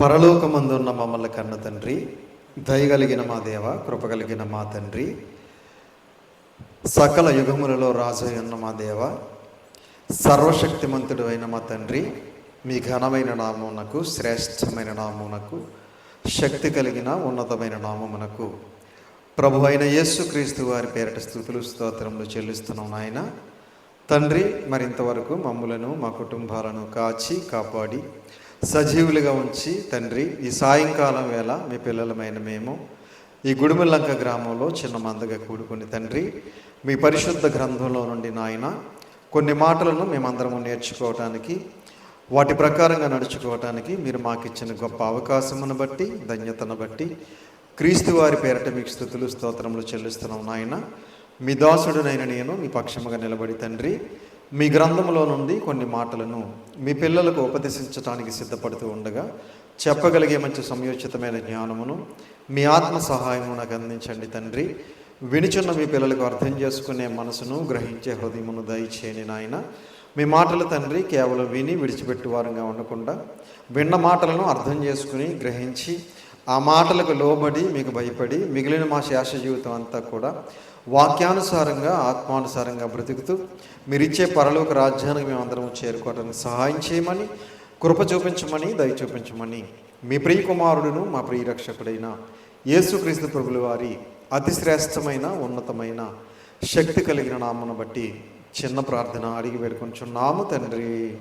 పరలోకమందున్న మమ్మల్ని కన్న తండ్రి దయగలిగిన మా దేవ కృపగలిగిన మా తండ్రి సకల యుగములలో రాజు ఉన్న మా దేవ సర్వశక్తిమంతుడు అయిన మా తండ్రి మీ ఘనమైన నామమునకు శ్రేష్టమైన నామమునకు శక్తి కలిగిన ఉన్నతమైన నామమునకు ప్రభు అయిన యేసుక్రీస్తు వారి పేరిట స్థుతులు స్తోత్రములు చెల్లిస్తున్నాం నాయన. తండ్రి మరింతవరకు మమ్ములను మా కుటుంబాలను కాచి కాపాడి సజీవులుగా ఉంచి తండ్రి ఈ సాయంకాలం వేళ మీ పిల్లలమైన మేము ఈ గుడిమల్లంక గ్రామంలో చిన్న మందగా కూడుకుని తండ్రి మీ పరిశుద్ధ గ్రంథంలో నుండి నాయన కొన్ని మాటలను మేమందరము నేర్చుకోవటానికి వాటి ప్రకారంగా నడుచుకోవటానికి మీరు మాకు ఇచ్చిన గొప్ప అవకాశమును బట్టి ధన్యతను బట్టి క్రీస్తు వారి పేరట మీకు స్థుతులు స్తోత్రములు చెల్లిస్తున్నాం నాయన. మీ దాసుడునైన నేను మీ పక్షముగా నిలబడి తండ్రి మీ గ్రంథంలో నుండి కొన్ని మాటలను మీ పిల్లలకు ఉపదేశించడానికి సిద్ధపడుతూ ఉండగా చెప్పగలిగే మంచి సంయోచితమైన జ్ఞానమును మీ ఆత్మ సహాయము నాకు అందించండి తండ్రి. వినిచున్న మీ పిల్లలకు అర్థం చేసుకునే మనసును గ్రహించే హృదయమును దయచేయని నాయన మీ మాటలు తండ్రి కేవలం విని విడిచిపెట్టు వారంగా ఉండకుండా విన్న మాటలను అర్థం చేసుకుని గ్రహించి ఆ మాటలకు లోబడి మీకు భయపడి మిగిలిన మా శేష జీవితం అంతా కూడా వాక్యానుసారంగా ఆత్మానుసారంగా బ్రతుకుతూ మీరిచ్చే పరలోక రాజ్యానికి మేమందరం చేరుకోవడానికి సహాయం చేయమని కృప చూపించమని దయ చూపించమని మీ ప్రియ కుమారుడును మా ప్రియ రక్షకుడైన యేసుక్రీస్తు ప్రభుల వారి అతిశ్రేష్టమైన ఉన్నతమైన శక్తి కలిగిన నామను బట్టి చిన్న ప్రార్థన అడిగి వేడుకొంచున్నాము తండ్రి.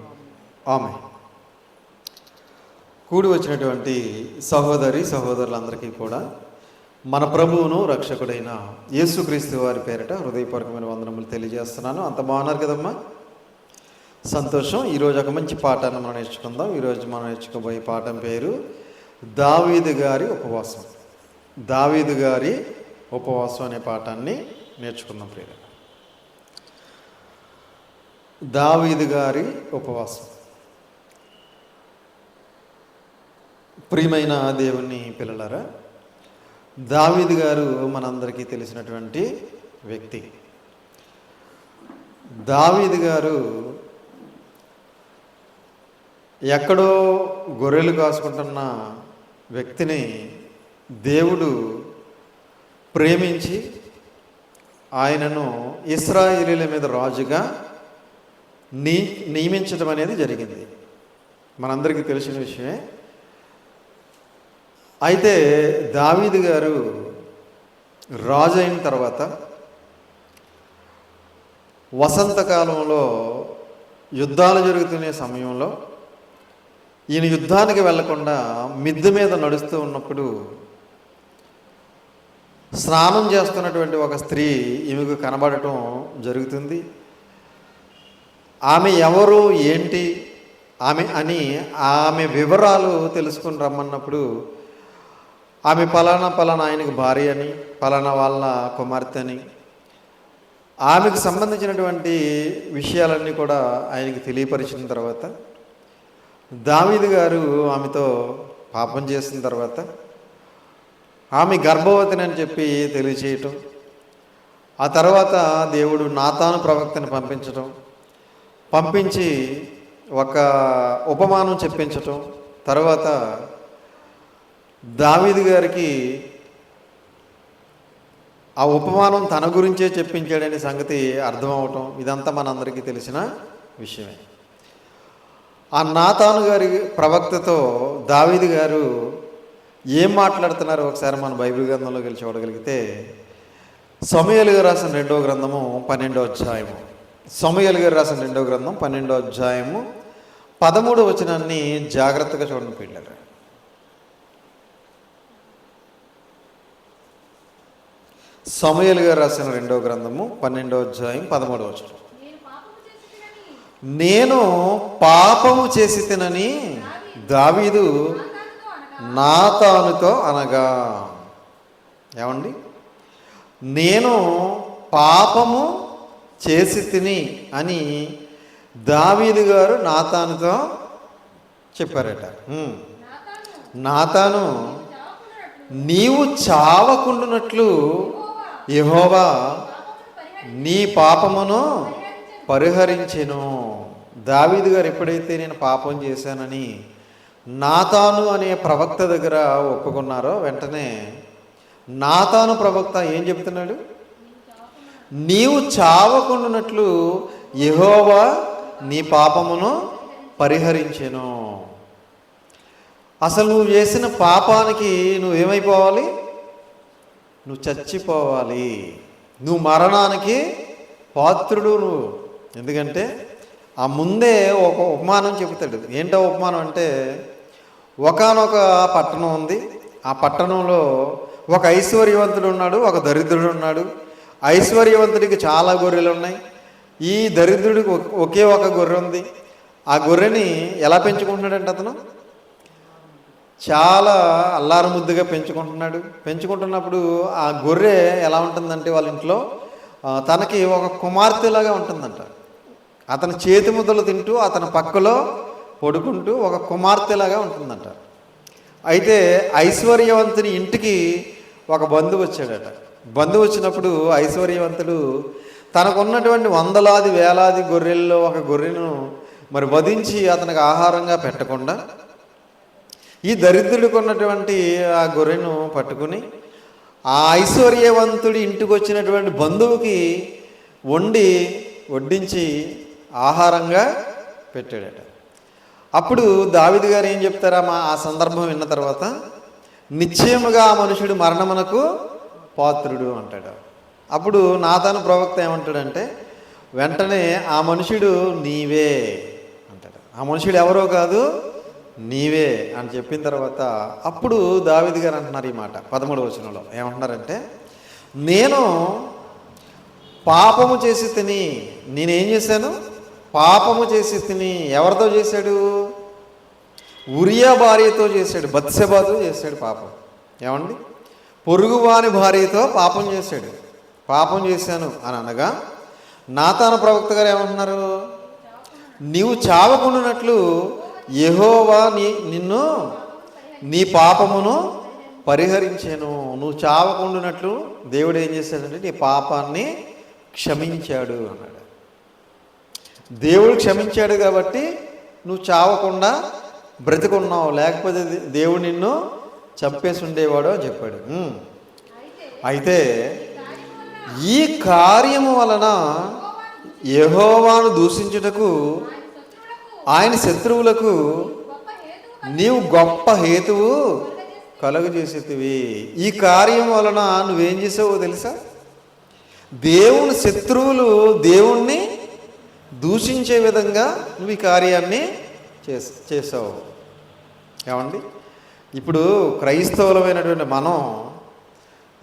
ఆమె కూడి వచ్చినటువంటి సహోదరి సహోదరులందరికీ కూడా మన ప్రభువును రక్షకుడైన యేసుక్రీస్తు వారి పేరిట హృదయపూర్వకమైన వందనములు తెలియజేస్తున్నాను. అంత బాగున్నారు కదమ్మా? సంతోషం. ఈరోజు ఒక మంచి పాఠాన్ని మనం నేర్చుకుందాం. ఈరోజు మనం నేర్చుకోబోయే పాఠం పేరు దావీదు గారి ఉపవాసం. దావీదు గారి ఉపవాసం అనే పాఠాన్ని నేర్చుకుందాం ప్రియ దావీదు గారి ఉపవాసం. ప్రియమైన దేవుని పిల్లలారా దావీదు గారు మనందరికీ తెలిసినటువంటి వ్యక్తి. దావీద్ గారు ఎక్కడో గొర్రెలు కాసుకుంటున్న వ్యక్తిని దేవుడు ప్రేమించి ఆయనను ఇస్రాయేలీల మీద రాజుగా నియమించడం అనేది జరిగింది. మనందరికీ తెలిసిన విషయమే. అయితే దావీదు గారు రాజు అయిన తర్వాత వసంతకాలంలో యుద్ధాలు జరుగుతున్న సమయంలో ఈయన యుద్ధానికి వెళ్ళకుండా మిద్దె మీద నడుస్తూ ఉన్నప్పుడు స్నానం చేస్తున్నటువంటి ఒక స్త్రీ ఈమెకు కనబడటం జరుగుతుంది. ఆమె ఎవరు ఏంటి ఆమె అని ఆమె వివరాలు తెలుసుకుని రమ్మన్నప్పుడు ఆమె పలానా పలానా ఆయనకు భార్య అని పలానా వాళ్ళ కుమార్తె అని. ఆమెకు సంబంధించినటువంటి విషయాలన్నీ కూడా ఆయనకి తెలియపరిచిన తర్వాత దావీదు గారు ఆమెతో పాపం చేసిన తర్వాత ఆమె గర్భవతిని అని చెప్పి తెలియచేయటం ఆ తర్వాత దేవుడు నాతాను ప్రవక్తని పంపించటం పంపించి ఒక ఉపమానం చెప్పించటం తర్వాత దావీదు గారికి ఆ ఉపమానం తన గురించే చెప్పించాడనే సంగతి అర్థం అవటం ఇదంతా మనందరికీ తెలిసిన విషయమే. ఆ నాతాను గారి ప్రవక్తతో దావీదు గారు ఏం మాట్లాడుతున్నారు? ఒకసారి మన బైబిల్ గ్రంథంలోకి వెళ్ళి చూడగలిగితే సమయలు గారు రాసిన రెండో గ్రంథము పన్నెండో అధ్యాయము. సమయలు గారు రాసిన రెండో గ్రంథం పన్నెండో అధ్యాయము పదమూడో వచనాన్ని జాగ్రత్తగా చూడండి పిల్లలు సమయలు గారు రాసిన రెండో గ్రంథము పన్నెండో అధ్యాయం పదమూడవ వచనం. నేను పాపము చేసి తినని దావీదు నా తానుతో అనగా. ఏమండి? నేను పాపము చేసి తిని అని దావీదు గారు నాతానుతో చెప్పారట. నాతాను నీవు చావకుండునట్లు యహోవా నీ పాపమును పరిహరించెను. దావీదు గారు ఎప్పుడైతే నేను పాపం చేశానని నాతాను అనే ప్రవక్త దగ్గర ఒప్పుకున్నారో వెంటనే నాతాను ప్రవక్త ఏం చెప్తున్నాడు? నీవు చావకుండానట్లు యహోవా నీ పాపమును పరిహరించెను. అసలు నువ్వు చేసిన పాపానికి నువ్వేమైపోవాలి? నువ్వు చచ్చిపోవాలి. నువ్వు మరణానికి పాత్రుడు నువ్వు. ఎందుకంటే ఆ ముందే ఒక ఉపమానం చెబుతాడు. ఏంటో ఉపమానం అంటే ఒకానొక పట్టణం ఉంది. ఆ పట్టణంలో ఒక ఐశ్వర్యవంతుడు ఉన్నాడు ఒక దరిద్రుడు ఉన్నాడు. ఐశ్వర్యవంతుడికి చాలా గొర్రెలు ఉన్నాయి. ఈ దరిద్రుడికి ఒకే ఒక గొర్రె ఉంది. ఆ గొర్రెని ఎలా పెంచుకుంటున్నాడంటే అతను? చాలా అల్లారముద్దుగా పెంచుకుంటున్నాడు. పెంచుకుంటున్నప్పుడు ఆ గొర్రె ఎలా ఉంటుందంటే వాళ్ళ ఇంట్లో తనకి ఒక కుమార్తెలాగా ఉంటుందంట. అతని చేతి ముద్దలు తింటూ అతని పక్కలో పడుకుంటూ ఒక కుమార్తెలాగా ఉంటుందంట. అయితే ఐశ్వర్యవంతుని ఇంటికి ఒక బంధువు వచ్చాడట. బంధువు వచ్చినప్పుడు ఐశ్వర్యవంతుడు తనకున్నటువంటి వందలాది వేలాది గొర్రెల్లో ఒక గొర్రెను మరి వధించి అతనికి ఆహారంగా పెట్టకుండా ఈ దరిద్రుడికి ఉన్నటువంటి ఆ గొర్రెను పట్టుకుని ఆ ఐశ్వర్యవంతుడి ఇంటికి వచ్చినటువంటి బంధువుకి వండి వడ్డించి ఆహారంగా పెట్టాడట. అప్పుడు దావిది గారు ఏం చెప్తారా మా ఆ సందర్భం విన్న తర్వాత నిశ్చయముగా ఆ మనుషుడు మరణమునకు పాత్రుడు అంటాడు. అప్పుడు నాతాను ప్రవక్త ఏమంటాడంటే వెంటనే ఆ మనుషుడు నీవే అంటాడు. ఆ మనుషుడు ఎవరో కాదు నీవే అని చెప్పిన తర్వాత అప్పుడు దావిది గారు అంటున్నారు ఈ మాట పదమూడు వచనంలో. ఏమంటున్నారంటే నేను పాపము చేసి తిని నేనేం చేశాను? పాపము చేసి తిని ఎవరితో చేశాడు? ఉరియా భార్యతో చేశాడు బత్సెబాతో చేశాడు పాపం. ఏమండి? పొరుగువాని భార్యతో పాపం చేశాడు. పాపం చేశాను అని అనగా నాతాన ప్రవక్త గారు ఏమంటున్నారు? నీవు చావకుండానట్లు యహోవా నీ నిన్ను నీ పాపమును పరిహరించాను. నువ్వు చావకుండానట్లు దేవుడు ఏం చేశాడంటే నీ పాపాన్ని క్షమించాడు అన్నాడు. దేవుడు క్షమించాడు కాబట్టి నువ్వు చావకుండా బ్రతికున్నావు. లేకపోతే దేవుడు నిన్ను చంపేసి ఉండేవాడు అని చెప్పాడు. అయితే ఈ కార్యము వలన యహోవాను దూషించుటకు ఆయన శత్రువులకు నీవు గొప్ప హేతువు కలుగజేసేటివి ఈ కార్యం వలన నువ్వేం చేసావో తెలుసా? దేవుని శత్రువులు దేవుణ్ణి దూషించే విధంగా నువ్వు ఈ కార్యాన్ని చేసావు. ఏమండి? ఇప్పుడు క్రైస్తవులమైనటువంటి మనం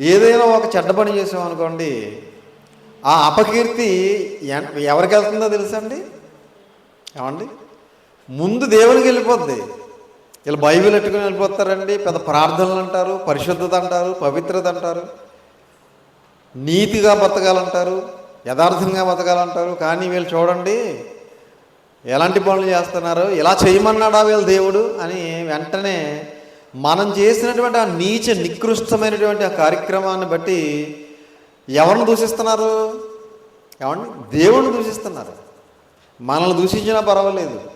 ఏదైనా ఒక చెడ్డ పని చేసాం అనుకోండి ఆ అపకీర్తి ఎన్- ఎవరికి వెళ్తుందో తెలుసా అండి? ఏమండి? ముందు దేవునికి వెళ్ళిపోద్ది. వీళ్ళు బైబిల్ ఎట్టుకుని వెళ్ళిపోతారండి. పెద్ద ప్రార్థనలు అంటారు పరిశుద్ధత అంటారు పవిత్రత అంటారు. నీతిగా బతకాలంటారు యథార్థంగా బతకాలంటారు. కానీ వీళ్ళు చూడండి ఎలాంటి పనులు చేస్తున్నారు ఇలా చేయమన్నాడా వీళ్ళ దేవుడు అని వెంటనే మనం చేసినటువంటి ఆ నీచ నికృష్టమైనటువంటి ఆ కార్యక్రమాన్ని బట్టి ఎవరిని దూషిస్తున్నారు? ఏమండి దేవుణ్ణి దూషిస్తున్నారు. మనల్ని దూషించినా పర్వాలేదు.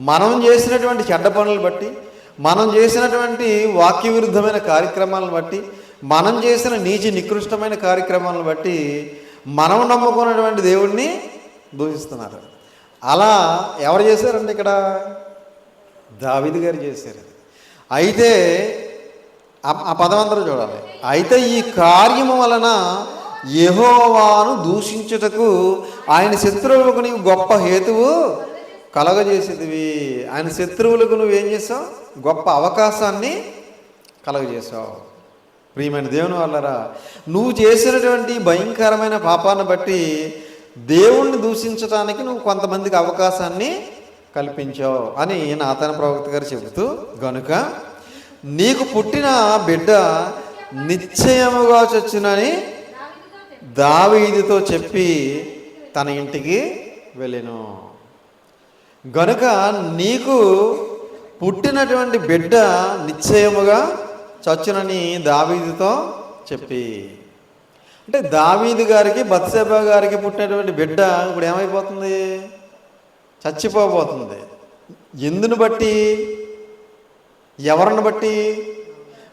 మనం చేసినటువంటి చెడ్డ పనులు బట్టి మనం చేసినటువంటి వాక్య విరుద్ధమైన కార్యక్రమాలను బట్టి మనం చేసిన నీచి నికృష్టమైన కార్యక్రమాలను బట్టి మనం నమ్ముకున్నటువంటి దేవుణ్ణి దూషిస్తున్నారు. అలా ఎవరు చేశారండి ఇక్కడ? దావిది గారు చేశారు. అయితే ఆ- ఆ అందరూ చూడాలి. అయితే ఈ కార్యము వలన యహోవాను దూషించుటకు ఆయన శత్రువులకు నీకు గొప్ప హేతువు కలగజేసేదివి. ఆయన శత్రువులకు నువ్వేం చేసావు? గొప్ప అవకాశాన్ని కలగజేసావు. ప్రియమైన దేవుని వాళ్ళరా నువ్వు చేసినటువంటి భయంకరమైన పాపాన్ని బట్టి దేవుణ్ణి దూషించడానికి నువ్వు కొంతమందికి అవకాశాన్ని కల్పించావు అని నాతన ప్రవక్త గారు చెబుతూ గనుక నీకు పుట్టిన బిడ్డ నిశ్చయముగా చచ్చునని దావీదితో చెప్పి తన ఇంటికి వెళ్ళాను. గనుక నీకు పుట్టినటువంటి బిడ్డ నిశ్చయముగా చచ్చునని దావీదుతో చెప్పి. అంటే దావీదు గారికి బత్సెబా గారికి పుట్టినటువంటి బిడ్డ ఇప్పుడు ఏమైపోతుంది? చచ్చిపోబోతుంది. ఎందును బట్టి? ఎవరిని బట్టి?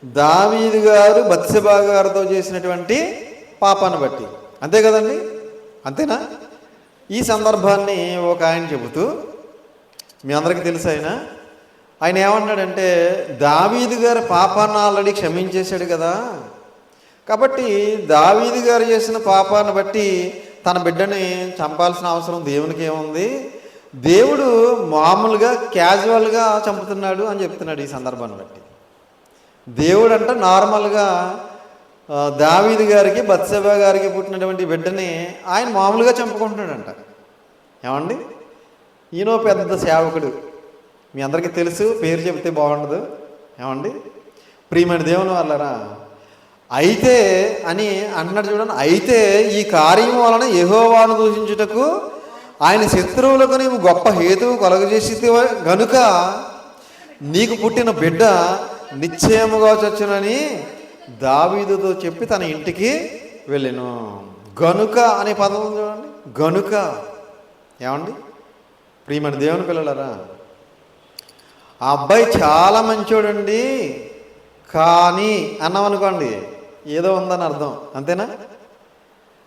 దావీదు గారు బత్సెబా గారితో చేసినటువంటి పాపాన్ని బట్టి. అంతే కదండి? అంతేనా? ఈ సందర్భాన్ని ఒక ఆయన చెబుతూ మీ అందరికీ తెలుసు ఆయన. ఆయన ఏమన్నాడంటే దావీదు గారి పాపాన్ని ఆల్రెడీ క్షమించేశాడు కదా. కాబట్టి దావీదు గారు చేసిన పాపాన్ని బట్టి తన బిడ్డని చంపాల్సిన అవసరం దేవునికి ఏముంది? దేవుడు మామూలుగా క్యాజువల్గా చంపుతున్నాడు అని చెప్తున్నాడు ఈ సందర్భాన్ని బట్టి. దేవుడు అంటే నార్మల్గా దావీదు గారికి బత్సెబా గారికి పుట్టినటువంటి బిడ్డని ఆయన మామూలుగా చంపుకుంటున్నాడంట. ఏమండి? ఈయనో పెద్ద సేవకుడు. మీ అందరికీ తెలుసు పేరు చెబితే బాగుండదు. ఏమండి? ప్రియమైన దేవుని వాళ్ళరా అయితే అని అన్నాడు చూడండి అయితే ఈ కార్యం వలన యహోవాను దూషించుటకు ఆయన శత్రువులకు నీవు గొప్ప హేతువు కలుగజేసి గనుక నీకు పుట్టిన బిడ్డ నిశ్చయముగా చచ్చునని దావీదుతో చెప్పి తన ఇంటికి వెళ్ళాను. గనుక అనే పదం చూడండి. గనుక. ఏమండి? ప్రియమైన దేవుని పిల్లలరా ఆ అబ్బాయి చాలా మంచోడండి కానీ అన్నామనుకోండి ఏదో ఉందని అర్థం అంతేనా?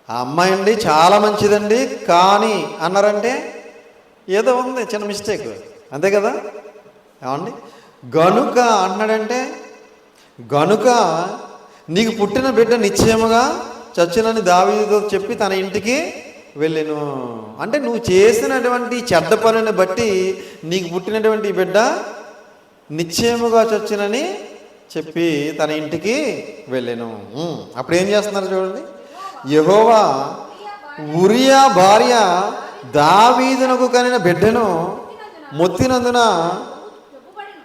ఆ అమ్మాయి అండి చాలా మంచిదండి కానీ అన్నారంటే ఏదో ఉంది చిన్న మిస్టేక్ అంతే కదా? ఏమండి? గనుక అన్నాడంటే గనుక నీకు పుట్టిన బిడ్డ నిశ్చయముగా చచ్చునని దావీతో చెప్పి తన ఇంటికి వెళ్ళాను. అంటే నువ్వు చేసినటువంటి చెడ్డ పనిని బట్టి నీకు పుట్టినటువంటి బిడ్డ నిశ్చయముగా చొచ్చినని చెప్పి తన ఇంటికి వెళ్ళాను. అప్పుడు ఏం చేస్తున్నారు చూడండి. యహోవా ఉరియా భార్య దావీదునకు కనిన బిడ్డను మొత్తినందున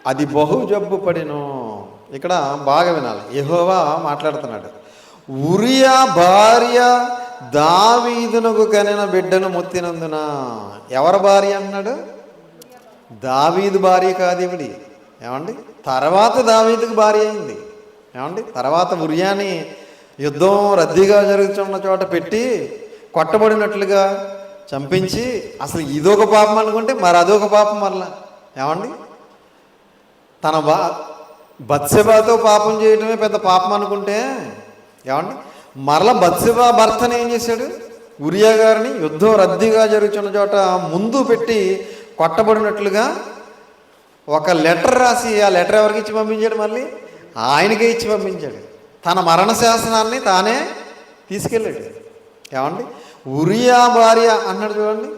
అది బహు జబ్బు పడిను. ఇక్కడ బాగా వినాలి. యహోవా మాట్లాడుతున్నాడు. ఉరియా భార్య దావీదునకు కనిన బిడ్డను మొత్తినందున ఎవరి భార్య అన్నాడు? దావీదు భార్య కాదు ఇవిడి ఏమండి? తర్వాత దావీదుకు భార్య అయింది. ఏమండి? తర్వాత ఉరియాని యుద్ధం రద్దీగా జరుగుతున్న చోట పెట్టి కొట్టబడినట్లుగా చంపించి అసలు ఇదొక పాపం అనుకుంటే మరి అదొక పాపం మరలా ఏమండి? తన బా బత్సెబాతో పాపం చేయటమే పెద్ద పాపం అనుకుంటే ఏమండి? మరల బత్సెబా భర్తను ఏం చేశాడు? ఉరియా గారిని యుద్ధం రద్దీగా జరుగుతున్న చోట ముందు పెట్టి కొట్టబడినట్లుగా ఒక లెటర్ రాసి ఆ లెటర్ ఎవరికి ఇచ్చి పంపించాడు మళ్ళీ? ఆయనకే ఇచ్చి పంపించాడు. తన మరణ శాసనాన్ని తానే తీసుకెళ్ళాడు. ఏమండి? ఉరియా భార్య అన్నాడు చూడండి.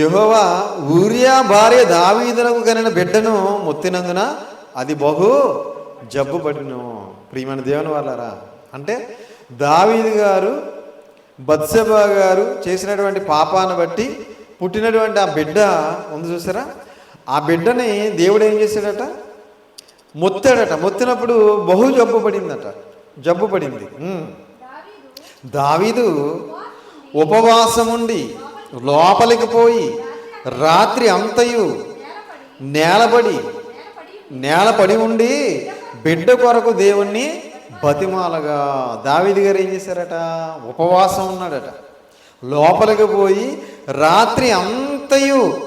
యహోవా ఉరియా భార్య దావీదులకు కనిన బిడ్డను మొత్తినందున అది బహు జబ్బు పడిను. ప్రియమైన దేవుని వాళ్ళారా అంటే దావీదు గారు బత్సబా గారు చేసినటువంటి పాపాన్ని బట్టి పుట్టినటువంటి ఆ బిడ్డ ఉంది చూసారా? ఆ బిడ్డని దేవుడు ఏం చేశాడట? మొత్తాడట. మొత్తినప్పుడు బహు జబ్బు పడిందట. జబ్బు పడింది. దావీదు ఉపవాసం ఉండి లోపలికి పోయి రాత్రి అంతయు నేలబడి నేలపడి ఉండి బిడ్డ కొరకు దేవుణ్ణి బతిమాలగా దావిది గారు ఏం చేశారట? ఉపవాసం ఉన్నాడట. లోపలికి పోయి రాత్రి అంతయు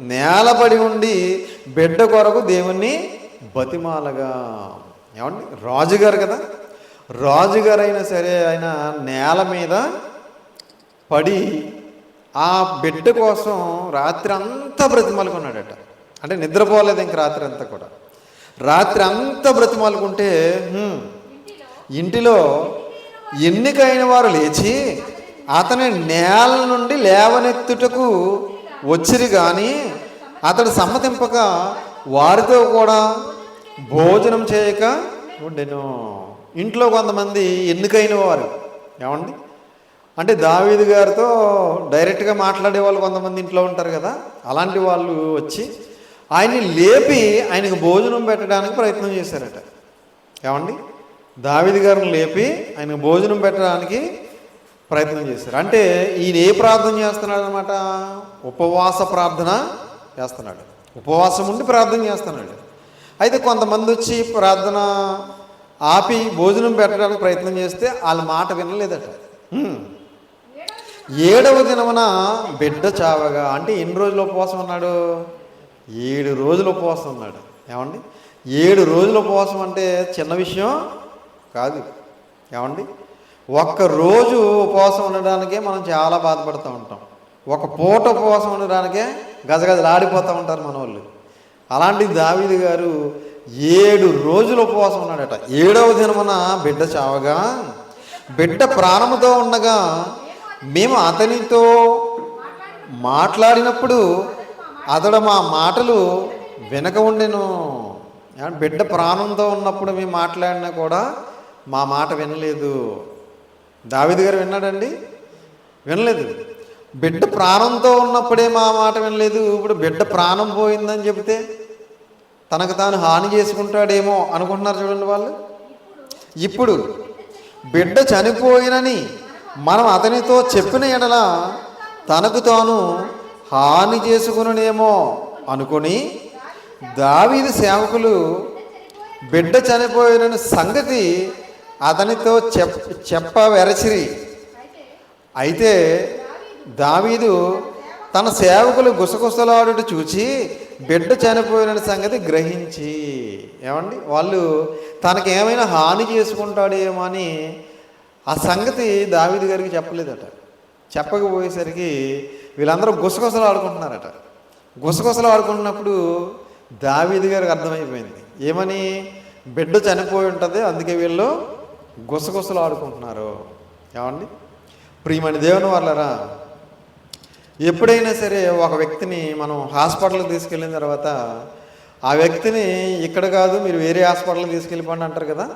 నేలపడి ఉండి బిడ్డ కొరకు దేవుణ్ణి బతిమాలగా. ఏమండి? రాజుగారు కదా. రాజుగారు అయినా సరే ఆయన నేల మీద పడి ఆ బిడ్డ కోసం రాత్రి అంతా బ్రతిమాలుకున్నాడట. అంటే నిద్రపోలేదు ఇంక రాత్రి అంతా కూడా. రాత్రి అంతా బ్రతిమాలుకుంటే ఇంటిలో ఎన్నికైన వారు లేచి అతని నేల నుండి లేవనెత్తుటకు వచ్చిరి కానీ అతడు సమ్మతింపక వారితో కూడా భోజనం చేయక ఉండెను. ఇంట్లో కొంతమంది ఎన్నికైన వారు. ఏమండి? అంటే దావీదు గారితో డైరెక్ట్గా మాట్లాడే వాళ్ళు కొంతమంది ఇంట్లో ఉంటారు కదా అలాంటి వాళ్ళు వచ్చి ఆయన్ని లేపి ఆయనకు భోజనం పెట్టడానికి ప్రయత్నం చేశారట. ఏమండి? దావిది గారిని లేపి ఆయన భోజనం పెట్టడానికి ప్రయత్నం చేశారు. అంటే ఈయన ఏ ప్రార్థన చేస్తున్నాడు అనమాట ఉపవాస ప్రార్థన చేస్తున్నాడు. ఉపవాసం ఉండి ప్రార్థన చేస్తున్నాడు. అయితే కొంతమంది వచ్చి ప్రార్థన ఆపి భోజనం పెట్టడానికి ప్రయత్నం చేస్తే వాళ్ళ మాట వినలేదట. ఏడవ దినమున బిడ్డ చావగా అంటే ఎన్ని రోజులు ఉపవాసం ఉన్నాడు? ఏడు రోజులు ఉపవాసం ఉన్నాడు. ఏమండి? ఏడు రోజుల ఉపవాసం అంటే చిన్న విషయం కాదు ఏమండి? ఒక్క రోజు ఉపవాసం ఉండడానికే మనం చాలా బాధపడుతూ ఉంటాం. ఒక పూట ఉపవాసం ఉండడానికే గజగజలాడిపోతూ ఉంటారు మన వాళ్ళు అలాంటి దావీది గారు ఏడు రోజులు ఉపవాసం ఉన్నాడట. ఏడవ దినమున బిడ్డ చావగా బిడ్డ ప్రాణముతో ఉండగా మేము అతనితో మాట్లాడినప్పుడు అతడు మా మాటలు వెనక ఉండెను. ఏమంటే బిడ్డ ప్రాణంతో ఉన్నప్పుడు మేము మాట్లాడినా కూడా మా మాట వినలేదు. దావిది గారు విన్నాడండి? వినలేదు. బిడ్డ ప్రాణంతో ఉన్నప్పుడే మా మాట వినలేదు. ఇప్పుడు బిడ్డ ప్రాణం పోయిందని చెబితే తనకు తాను హాని చేసుకుంటాడేమో అనుకుంటున్నారు చూడండి వాళ్ళు. ఇప్పుడు బిడ్డ చనిపోయినని మనం అతనితో చెప్పిన ఎడల తనకు తాను హాని చేసుకునేమో అనుకొని దావీది సేవకులు బిడ్డ చనిపోయిన సంగతి అతనితో చెప్ చెప్పవెరచిరి. అయితే దావీదు తన సేవకులు గుసగుసలాడుట చూచి బిడ్డ చనిపోయిన సంగతి గ్రహించి. ఏమండి? వాళ్ళు తనకి ఏమైనా హాని చేసుకుంటాడేమో అని ఆ సంగతి దావీదు గారికి చెప్పలేదట. చెప్పకపోయేసరికి వీళ్ళందరూ గుసగుసలు ఆడుకుంటున్నారట గుసగుసలు ఆడుకుంటున్నప్పుడు దావీదు గారికి అర్థమైపోయింది. ఏమని? బిడ్డ చనిపోయి ఉంటుంది అందుకే వీళ్ళు గుసగుసలు ఆడుకుంటున్నారు ఏమండి? ప్రియమణి దేవుని వాళ్ళరా ఎప్పుడైనా సరే ఒక వ్యక్తిని మనం హాస్పిటల్కి తీసుకెళ్ళిన తర్వాత ఆ వ్యక్తిని ఇక్కడ కాదు మీరు వేరే హాస్పిటల్కి తీసుకెళ్ళిపోండి అంటారు కదా?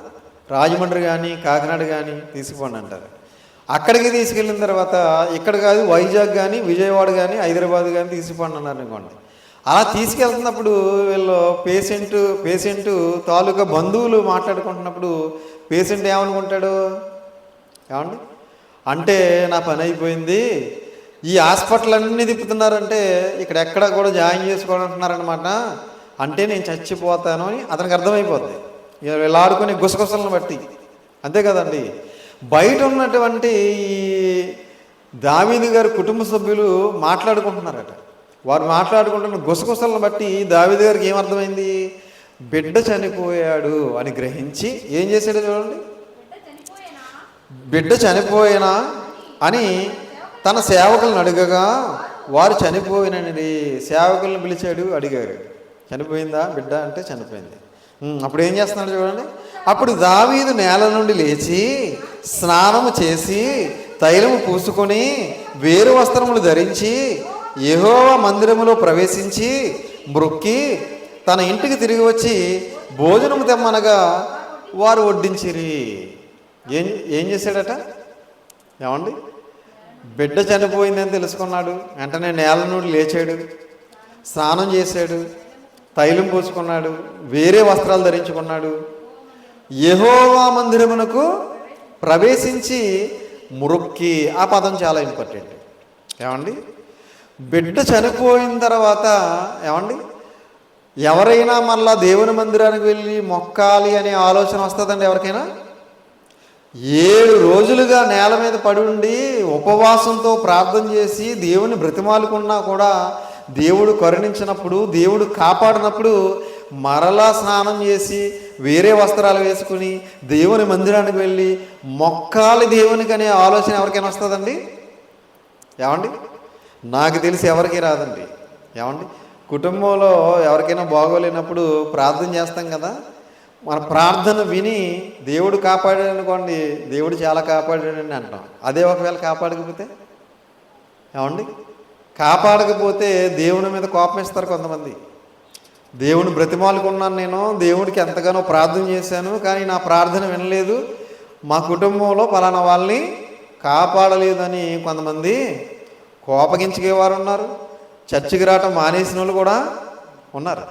రాజమండ్రి కానీ కాకినాడ కానీ తీసుకుపోండి అంటారు. అక్కడికి తీసుకెళ్ళిన తర్వాత ఇక్కడ కాదు వైజాగ్ కానీ విజయవాడ కానీ హైదరాబాద్ కానీ తీసుకుపోండి అన్నారు అనుకోండి. అలా తీసుకెళ్తున్నప్పుడు వీళ్ళు పేషెంట్ పేషెంట్ తాలూకా బంధువులు మాట్లాడుకుంటున్నప్పుడు పేషెంట్ ఏమనుకుంటాడు? ఏమండి? అంటే నా పని అయిపోయింది. ఈ హాస్పిటల్ అన్నీ తిప్పుతున్నారంటే ఇక్కడ ఎక్కడ కూడా జాయిన్ చేసుకోవాలంటున్నారనమాట అంటే నేను చచ్చిపోతాను అని అతనికి అర్థమైపోద్ది. ఇలా ఆడుకునే గుసగుసలను బట్టి. అంతే కదండి. బయట ఉన్నటువంటి ఈ దావీదు గారి కుటుంబ సభ్యులు మాట్లాడుకుంటున్నారట. వారు మాట్లాడుకుంటున్న గుసగుసలను బట్టి దావీదు గారికి ఏమర్థమైంది? బిడ్డ చనిపోయాడు అని గ్రహించి ఏం చేశాడో చూడండి? బిడ్డ చనిపోయినా అని తన సేవకులను అడగగా వారు చనిపోయినని సేవకులను పిలిచాడు అడిగారు. చనిపోయిందా బిడ్డ? అంటే చనిపోయింది. అప్పుడు ఏం చేస్తున్నాడు చూడండి? అప్పుడు దావీదు నేల నుండి లేచి స్నానము చేసి తైలము పూసుకొని వేరు వస్త్రములు ధరించి యహోవ మందిరములో ప్రవేశించి మృక్కి తన ఇంటికి తిరిగి వచ్చి భోజనము తెమ్మనగా వారు వడ్డించిరి. ఏం ఏం చేశాడట? ఏమండి? బిడ్డ చనిపోయిందని తెలుసుకున్నాడు. వెంటనే నేల నుండి లేచాడు. స్నానం చేశాడు. తైలం పోసుకున్నాడు. వేరే వస్త్రాలు ధరించుకున్నాడు. యహోవా మందిరమునకు ప్రవేశించి మురుక్కి ఆ పదం చాలా ఇంపార్టెంట్. ఏమండి? బిడ్డ చనిపోయిన తర్వాత ఏమండి? ఎవరైనా మళ్ళా దేవుని మందిరానికి వెళ్ళి మొక్కాలి అనే ఆలోచన వస్తుందండి ఎవరికైనా? ఏడు రోజులుగా నేల మీద పడి ఉండి ఉపవాసంతో ప్రార్థన చేసి దేవుని బ్రతిమాలుకున్నా కూడా దేవుడు కరుణించినప్పుడు దేవుడు కాపాడినప్పుడు మరలా స్నానం చేసి వేరే వస్త్రాలు వేసుకుని దేవుని మందిరానికి వెళ్ళి మొక్కాలి దేవునికి అనే ఆలోచన ఎవరికైనా వస్తుందండి? ఏమండి? నాకు తెలిసి ఎవరికి రాదండి. ఏమండి? కుటుంబంలో ఎవరికైనా బాగోలేనప్పుడు ప్రార్థన చేస్తాం కదా. మన ప్రార్థన విని దేవుడు కాపాడాడు అనుకోండి దేవుడు చాలా కాపాడాడని అంటాం. అదే ఒకవేళ కాపాడకపోతే? ఏమండి? కాపాడకపోతే దేవుని మీద కోపం ఇస్తారు కొంతమంది. దేవుని బ్రతిమాలుకున్నాను నేను దేవుడికి ఎంతగానో ప్రార్థన చేశాను కానీ నా ప్రార్థన వినలేదు. మా కుటుంబంలో పలానా వాళ్ళని కాపాడలేదని కొంతమంది కోపగించుకేవారు ఉన్నారు చర్చికి రావటం మానేసిన వాళ్ళు కూడా ఉన్నారు.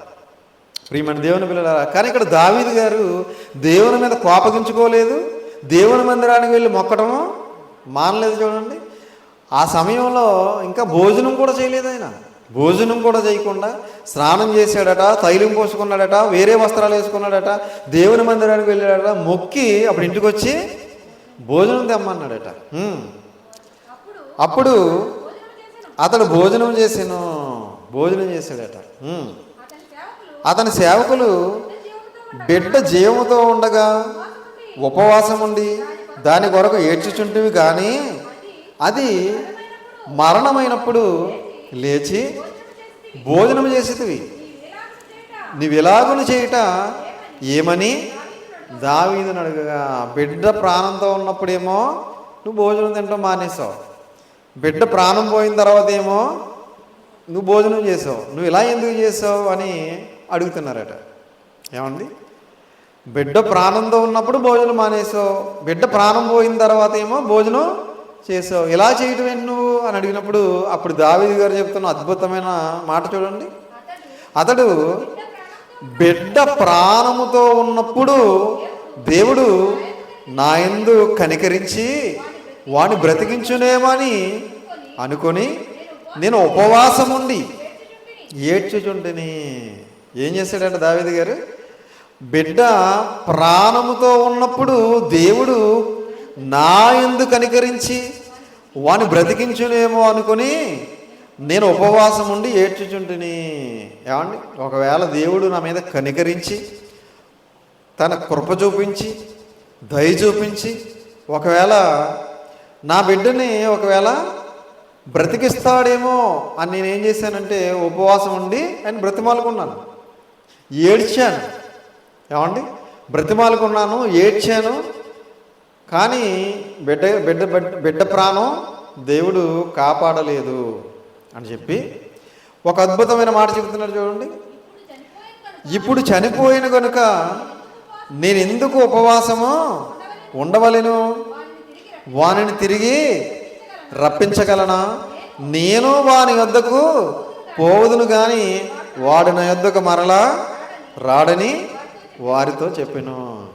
ప్రియమైన దేవుని పిల్లలారా కానీ ఇక్కడ దావీదు గారు దేవుని మీద కోపగించుకోలేదు దేవుని మందిరానికి వెళ్ళి మొక్కడము మానలేదు చూడండి. ఆ సమయంలో ఇంకా భోజనం కూడా చేయలేదు ఆయన. భోజనం కూడా చేయకుండా స్నానం చేశాడట తైలం పోసుకున్నాడట వేరే వస్త్రాలు వేసుకున్నాడట దేవుని మందిరానికి వెళ్ళాడట మొక్కి అప్పుడు ఇంటికి వచ్చి భోజనం తెమ్మన్నాడట. అప్పుడు అతడు భోజనం చేసాను భోజనం చేశాడట. అతని సేవకులు బిడ్డ జీవముతో ఉండగా ఉపవాసం ఉండి దాని కొరకు ఏడ్చుచుంటివి కానీ అది మరణమైనప్పుడు లేచి భోజనం చేసేటివి. నీవు ఇలాగును చేయుట? ఏమని? దావీదుని అడగగా బిడ్డ ప్రాణంతో ఉన్నప్పుడేమో నువ్వు భోజనం తింటాం మానేసావు బిడ్డ ప్రాణం పోయిన తర్వాత ఏమో నువ్వు భోజనం చేసావు నువ్వు ఇలా ఎందుకు చేసావు అని అడుగుతున్నారట. ఏమండి? బిడ్డ ప్రాణంతో ఉన్నప్పుడు భోజనం మానేసావు బిడ్డ ప్రాణం పోయిన తర్వాత ఏమో భోజనం చేసావు ఇలా చేయటం ఏంటి నువ్వు అని అడిగినప్పుడు అప్పుడు దావేది గారు చెప్తున్న అద్భుతమైన మాట చూడండి. అతడు బిడ్డ ప్రాణముతో ఉన్నప్పుడు దేవుడు నా యందు కనికరించి వాడిని బ్రతికించునేమని అనుకొని నేను ఉపవాసం ఉండి ఏడ్చుచుంటిని. ఏం చేశాడంటే దావేది గారు? బిడ్డ ప్రాణముతో ఉన్నప్పుడు దేవుడు నా ఎందు కనికరించి వాని బ్రతికించునేమో అనుకొని నేను ఉపవాసం ఉండి ఏడ్చుచుంటిని. ఏమండి? ఒకవేళ దేవుడు నా మీద కనికరించి తన కృప చూపించి దయ చూపించి ఒకవేళ నా బిడ్డని ఒకవేళ బ్రతికిస్తాడేమో అని నేను ఏం చేశానంటే ఉపవాసం ఉండి ఆయన బ్రతిమాలుకున్నాను. ఏడ్చాను. ఏమండి? బ్రతిమాలుకున్నాను ఏడ్చాను. కానీ బిడ్డ బిడ్డ బిడ్డ బిడ్డ ప్రాణం దేవుడు కాపాడలేదు అని చెప్పి ఒక అద్భుతమైన మాట చెబుతున్నాడు చూడండి. ఇప్పుడు చనిపోయిన కనుక నేను ఎందుకు ఉపవాసము ఉండవలెను? వానిని తిరిగి రప్పించగలనా? నేను వాని వద్దకు పోవదును కానీ వాడు నా యొద్దకు మరలా రాడని వారితో చెప్పాను.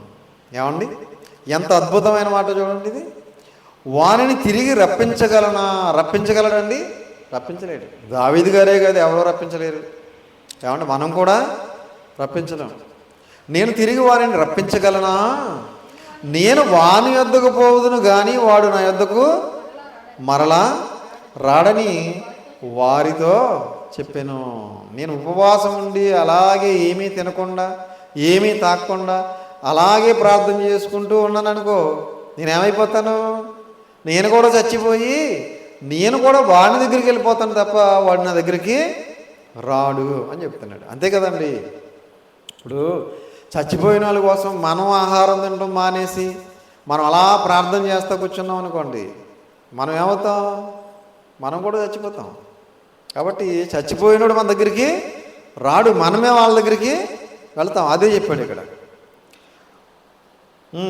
ఏమండి? ఎంత అద్భుతమైన మాట చూడండి ఇది. వానిని తిరిగి రప్పించగలనా? రప్పించగలడండి? రప్పించలేడు. దావిది గారే కాదు ఎవరో రప్పించలేరు. ఏమంటే మనం కూడా రప్పించలేం. నేను తిరిగి వారిని రప్పించగలనా? నేను వాని యొద్దకు పోవుదును కానీ వాడు నా యొద్దకు మరలా రాడని వారితో చెప్పాను. నేను ఉపవాసం ఉండి అలాగే ఏమీ తినకుండా ఏమీ తాకకుండా అలాగే ప్రార్థన చేసుకుంటూ ఉన్నాను అనుకో నేనేమైపోతాను? నేను కూడా చచ్చిపోయి నేను కూడా వాడి దగ్గరికి వెళ్ళిపోతాను తప్ప వాడు నా దగ్గరికి రాడు అని చెప్తున్నాడు. అంతే కదండి? ఇప్పుడు చచ్చిపోయిన వాళ్ళ కోసం మనం ఆహారం తినడం మానేసి మనం అలా ప్రార్థన చేస్తూ కూర్చున్నాం అనుకోండి మనం ఏమవుతాం? మనం కూడా చచ్చిపోతాం. కాబట్టి చచ్చిపోయినోడు మన దగ్గరికి రాడు మనమే వాళ్ళ దగ్గరికి వెళ్తాం. అదే చెప్పాడు ఇక్కడ.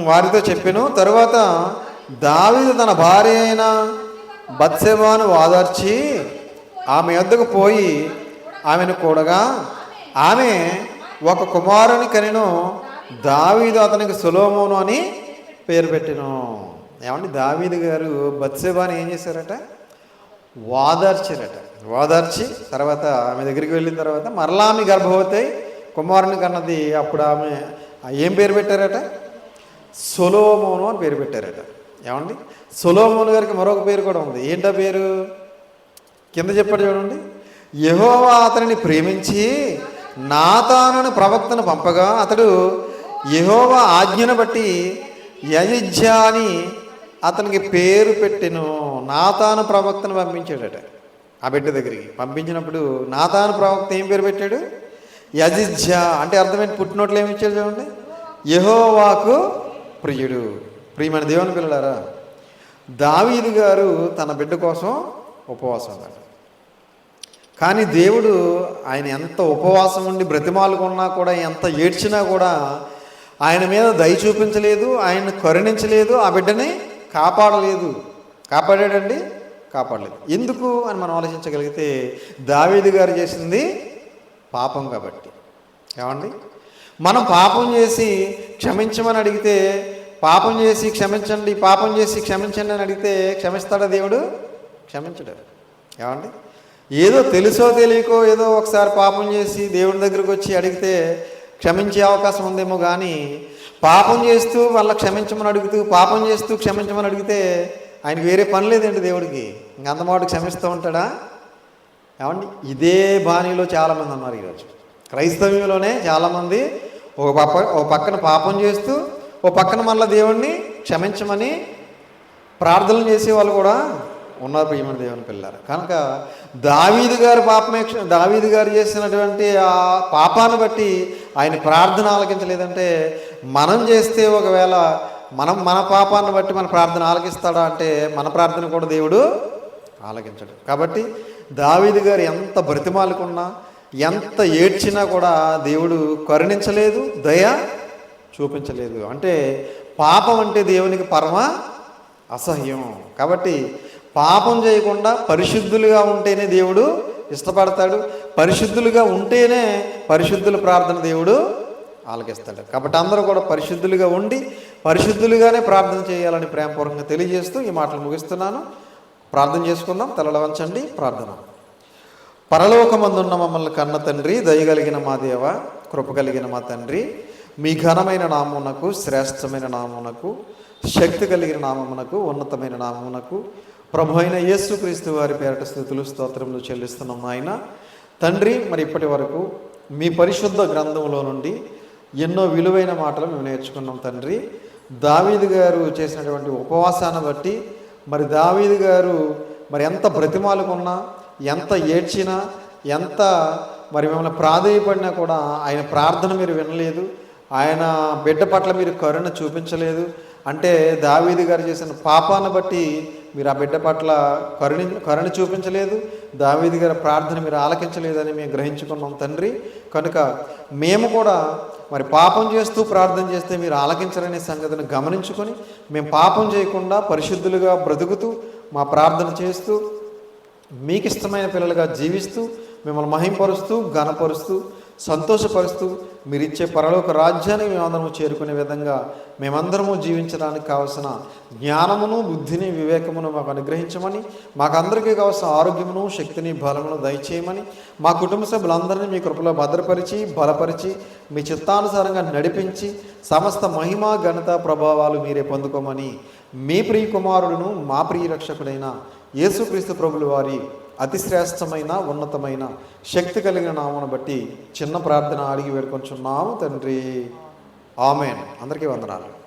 వారితో చెప్పాను తరువాత దావీదు తన భార్య అయిన బత్సెబాను వాదార్చి ఆమె యొద్దకు పోయి ఆమెను కూడగా ఆమె ఒక కుమారుని కనిను దావీదు అతనికి సులోమోను అని పేరు పెట్టిను. ఏమండి? దావీదు గారు బత్సేబాని ఏం చేశారట? వాదార్చారట. వాదార్చి తర్వాత ఆమె దగ్గరికి వెళ్ళిన తర్వాత మరలా ఆమె గర్భవతి కుమారుని కన్నది అప్పుడు ఆమె ఏం పేరు పెట్టారట? సొలోమోను అని పేరు పెట్టారట. ఏమండి? సొలోమోను గారికి మరొక పేరు కూడా ఉంది. ఏంటా పేరు? కింద చెప్పాడు చూడండి. యహోవా అతనిని ప్రేమించి నాతానని ప్రవక్తను పంపగా అతడు యెహోవా ఆజ్ఞను బట్టి యజిజ్జ అని అతనికి పేరు పెట్టెను. నాతాను ప్రవక్తను పంపించాడట. ఆ బిడ్డ దగ్గరికి. పంపించినప్పుడు నాతాను ప్రవక్త ఏం పేరు పెట్టాడు? యజిధ్య అంటే అర్థమైంది పుట్టినోట్లు ఏమి ఇచ్చాడు చూడండి? యహోవాకు ప్రియుడు. ప్రియమైన దేవుని పిల్లలారా దావీదు గారు తన బిడ్డ కోసం ఉపవాసం అన్నాడు కానీ దేవుడు ఆయన ఎంత ఉపవాసం ఉండి బ్రతిమాలుకున్నా కూడా ఎంత ఏడ్చినా కూడా ఆయన మీద దయ చూపించలేదు ఆయన కరుణించలేదు ఆ బిడ్డని కాపాడలేదు. కాపాడాడండి? కాపాడలేదు. ఎందుకు అని మనం ఆలోచించగలిగితే దావేది గారు చేసింది పాపం కాబట్టి. ఏమండి? మనం పాపం చేసి క్షమించమని అడిగితే పాపం చేసి క్షమించండి పాపం చేసి క్షమించండి అని అడిగితే క్షమిస్తాడా దేవుడు? క్షమించడు. ఏమండి? ఏదో తెలుసో తెలియకో ఏదో ఒకసారి పాపం చేసి దేవుడి దగ్గరకు వచ్చి అడిగితే క్షమించే అవకాశం ఉందేమో కానీ పాపం చేస్తూ మళ్ళీ క్షమించమని అడుగుతూ పాపం చేస్తూ క్షమించమని అడిగితే ఆయన వేరే పని లేదండి దేవుడికి. ఇంక అంతమాట క్షమిస్తూ ఉంటాడా? ఏమండి? ఇదే బాణీలో చాలామంది ఉన్నారు ఈరోజు. క్రైస్తవ్యంలోనే చాలామంది ఒక పక్క ఒక పక్కన పాపం చేస్తూ ఓ పక్కన మళ్ళీ దేవుణ్ణి క్షమించమని ప్రార్థనలు చేసే వాళ్ళు కూడా ఉన్నారు ప్రియమైన దేవుని పిల్లలు. కనుక దావీదు గారు పాపమే దావీదు గారు చేసినటువంటి ఆ పాపాన్ని బట్టి ఆయన ప్రార్థన ఆలకించలేదంటే మనం చేస్తే ఒకవేళ మనం మన పాపాన్ని బట్టి మన ప్రార్థన ఆలకిస్తాడా అంటే మన ప్రార్థన కూడా దేవుడు ఆలకించడు. కాబట్టి దావీదు గారు ఎంత బ్రతిమాలుకున్నా ఎంత ఏడ్చినా కూడా దేవుడు కరుణించలేదు దయ చూపించలేదు. అంటే పాపం అంటే దేవునికి పరమ అసహ్యం. కాబట్టి పాపం చేయకుండా పరిశుద్ధులుగా ఉంటేనే దేవుడు ఇష్టపడతాడు. పరిశుద్ధులుగా ఉంటేనే పరిశుద్ధుల ప్రార్థన దేవుడు ఆలకిస్తాడు. కాబట్టి అందరూ కూడా పరిశుద్ధులుగా ఉండి పరిశుద్ధులుగానే ప్రార్థన చేయాలని ప్రేమపూర్వకంగా తెలియజేస్తూ ఈ మాటలు ముగిస్తున్నాను. ప్రార్థన చేసుకుందాం తలల వంచండి ప్రార్థన. పరలోకమందున్న మమ్మల్ని కన్న తండ్రి దయగలిగిన మా దేవ కృప కలిగిన మా తండ్రి మీ ఘనమైన నామమునకు శ్రేష్టమైన నామమునకు శక్తి కలిగిన నామమునకు ఉన్నతమైన నామమునకు ప్రభు అయిన యేసుక్రీస్తు వారి పేరట స్థుతులు స్తోత్రములు చెల్లిస్తున్నాం ఆయన తండ్రి మరి ఇప్పటి వరకు మీ పరిశుద్ధ గ్రంథంలో నుండి ఎన్నో విలువైన మాటలు మేము నేర్చుకున్నాం తండ్రి. దావీదు గారు చేసినటువంటి ఉపవాసాన్ని బట్టి మరి దావీదు గారు మరి ఎంత బ్రతిమాలుకున్నా ఎంత ఏడ్చినా ఎంత మరి మిమ్మల్ని ప్రాధేయపడినా కూడా ఆయన ప్రార్థన మీరు వినలేదు. ఆయన బిడ్డ పట్ల మీరు కరుణ చూపించలేదు. అంటే దావీది గారు చేసిన పాపాన్ని బట్టి మీరు ఆ బిడ్డ పట్ల కరుణి కరుణ చూపించలేదు. దావీది గారి ప్రార్థన మీరు ఆలకించలేదని మేము గ్రహించుకున్నాం తండ్రి. కనుక మేము కూడా మరి పాపం చేస్తూ ప్రార్థన చేస్తే మీరు ఆలకించరనే సంగతిని గమనించుకొని మేము పాపం చేయకుండా పరిశుద్ధులుగా బ్రతుకుతూ మా ప్రార్థన చేస్తూ మీకు ఇష్టమైన పిల్లలుగా జీవిస్తూ మిమ్మల్ని మహింపరుస్తూ ఘనపరుస్తూ సంతోషపరుస్తూ మీరు ఇచ్చే పరలోక రాజ్యాన్ని మేమందరము చేరుకునే విధంగా మేమందరము జీవించడానికి కావలసిన జ్ఞానమును బుద్ధిని వివేకమును మాకు అనుగ్రహించమని మాకందరికీ కావాల్సిన ఆరోగ్యమును శక్తిని బలమును దయచేయమని మా కుటుంబ సభ్యులందరినీ మీ కృపలో భద్రపరిచి బలపరిచి మీ చిత్తానుసారంగా నడిపించి సమస్త మహిమ ఘనత ప్రభావాలు మీరే పొందుకోమని మీ ప్రియ కుమారుడును మా ప్రియ రక్షకుడైన యేసుక్రీస్తు ప్రభులు వారి అతిశ్రేష్టమైన ఉన్నతమైన శక్తి కలిగిన నామను బట్టి చిన్న ప్రార్థన అడిగి వేడుకొంచున్నాము తండ్రి. ఆమెన్. అందరికీ వందనాలు.